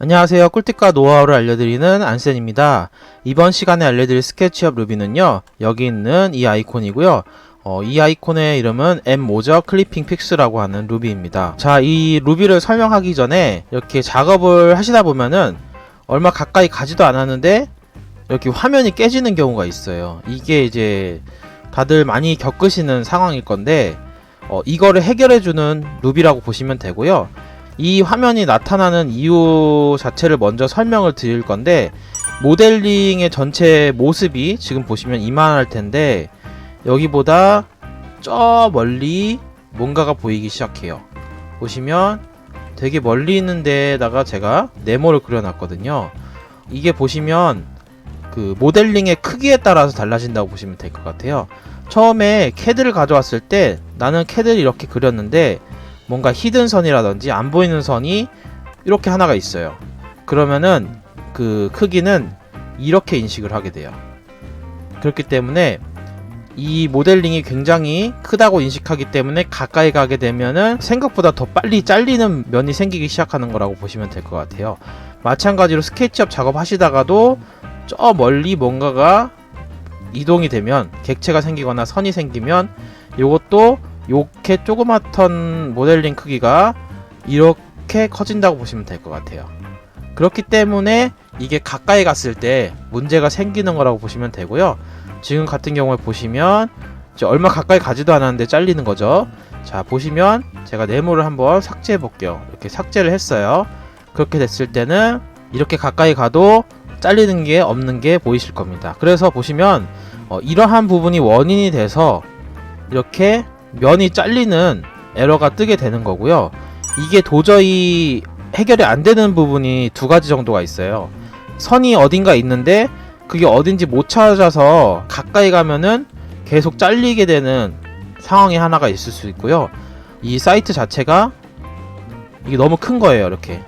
안녕하세요. 꿀팁과 노하우를 알려드리는 안센입니다. 이번 시간에 알려드릴 스케치업 루비는요. 여기 있는 이 아이콘이고요. 어, 이 아이콘의 이름은 M 모저 클리핑 픽스라고 하는 루비입니다. 자, 이 루비를 설명하기 전에 이렇게 작업을 하시다 보면은 얼마 가까이 가지도 않았는데 이렇게 화면이 깨지는 경우가 있어요. 이게 이제 다들 많이 겪으시는 상황일 건데 어, 이거를 해결해주는 루비라고 보시면 되고요. 이 화면이 나타나는 이유 자체를 먼저 설명을 드릴 건데 모델링의 전체 모습이 지금 보시면 이만할 텐데 여기보다 저 멀리 뭔가가 보이기 시작해요. 보시면 되게 멀리 있는 데다가 제가 네모를 그려놨거든요. 이게 보시면 그 모델링의 크기에 따라서 달라진다고 보시면 될 것 같아요. 처음에 캐드를 가져왔을 때 나는 캐드를 이렇게 그렸는데 뭔가 히든 선이라든지 안 보이는 선이 이렇게 하나가 있어요. 그러면은 그 크기는 이렇게 인식을 하게 돼요. 그렇기 때문에 이 모델링이 굉장히 크다고 인식하기 때문에 가까이 가게 되면은 생각보다 더 빨리 잘리는 면이 생기기 시작하는 거라고 보시면 될 것 같아요. 마찬가지로 스케치업 작업하시다가도 저 멀리 뭔가가 이동이 되면 객체가 생기거나 선이 생기면 이것도 이렇게 조그맣던 모델링 크기가 이렇게 커진다고 보시면 될 것 같아요. 그렇기 때문에 이게 가까이 갔을 때 문제가 생기는 거라고 보시면 되고요. 지금 같은 경우에 보시면 얼마 가까이 가지도 않았는데 잘리는 거죠. 자 보시면 제가 네모를 한번 삭제해 볼게요. 이렇게 삭제를 했어요. 그렇게 됐을 때는 이렇게 가까이 가도 잘리는 게 없는 게 보이실 겁니다. 그래서 보시면 어, 이러한 부분이 원인이 돼서 이렇게 면이 잘리는 에러가 뜨게 되는 거고요. 이게 도저히 해결이 안 되는 부분이 두 가지 정도가 있어요. 선이 어딘가 있는데 그게 어딘지 못 찾아서 가까이 가면은 계속 잘리게 되는 상황이 하나가 있을 수 있고요. 이 사이트 자체가 이게 너무 큰 거예요, 이렇게.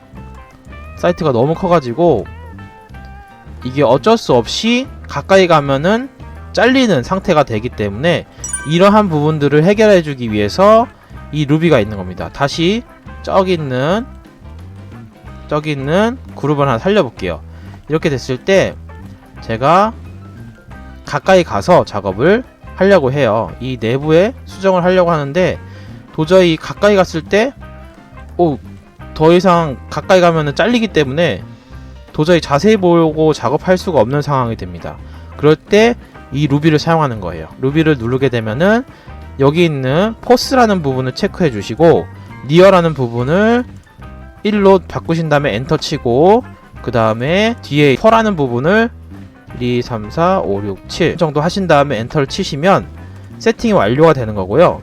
사이트가 너무 커가지고 이게 어쩔 수 없이 가까이 가면은 잘리는 상태가 되기 때문에 이러한 부분들을 해결해 주기 위해서 이 루비가 있는 겁니다. 다시 저기 있는 저기 있는 그룹을 하나 살려볼게요. 이렇게 됐을 때 제가 가까이 가서 작업을 하려고 해요. 이 내부에 수정을 하려고 하는데 도저히 가까이 갔을 때 오, 더 이상 가까이 가면은 잘리기 때문에 도저히 자세히 보고 작업할 수가 없는 상황이 됩니다. 그럴 때 이 루비를 사용하는 거예요. 루비를 누르게 되면은 여기 있는 포스라는 부분을 체크해 주시고 니어라는 부분을 1로 바꾸신 다음에 엔터 치고 그 다음에 뒤에 퍼라는 부분을 1, 2, 3, 4, 5, 6, 7 정도 하신 다음에 엔터를 치시면 세팅이 완료가 되는 거고요.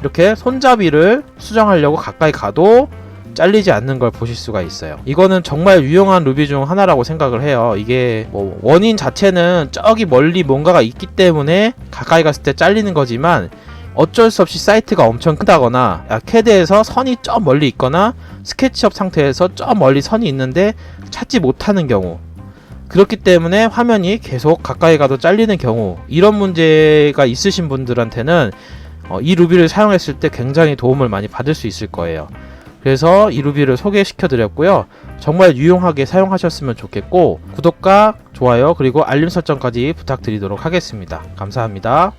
이렇게 손잡이를 수정하려고 가까이 가도 잘리지 않는 걸 보실 수가 있어요. 이거는 정말 유용한 루비 중 하나라고 생각을 해요. 이게 뭐 원인 자체는 저기 멀리 뭔가가 있기 때문에 가까이 갔을 때 잘리는 거지만 어쩔 수 없이 사이트가 엄청 크다거나 아, 캐드에서 선이 저 멀리 있거나 스케치업 상태에서 저 멀리 선이 있는데 찾지 못하는 경우 그렇기 때문에 화면이 계속 가까이 가도 잘리는 경우 이런 문제가 있으신 분들한테는 어, 이 루비를 사용했을 때 굉장히 도움을 많이 받을 수 있을 거예요. 그래서 이 루비를 소개시켜 드렸고요. 정말 유용하게 사용하셨으면 좋겠고 구독과 좋아요 그리고 알림 설정까지 부탁드리도록 하겠습니다. 감사합니다.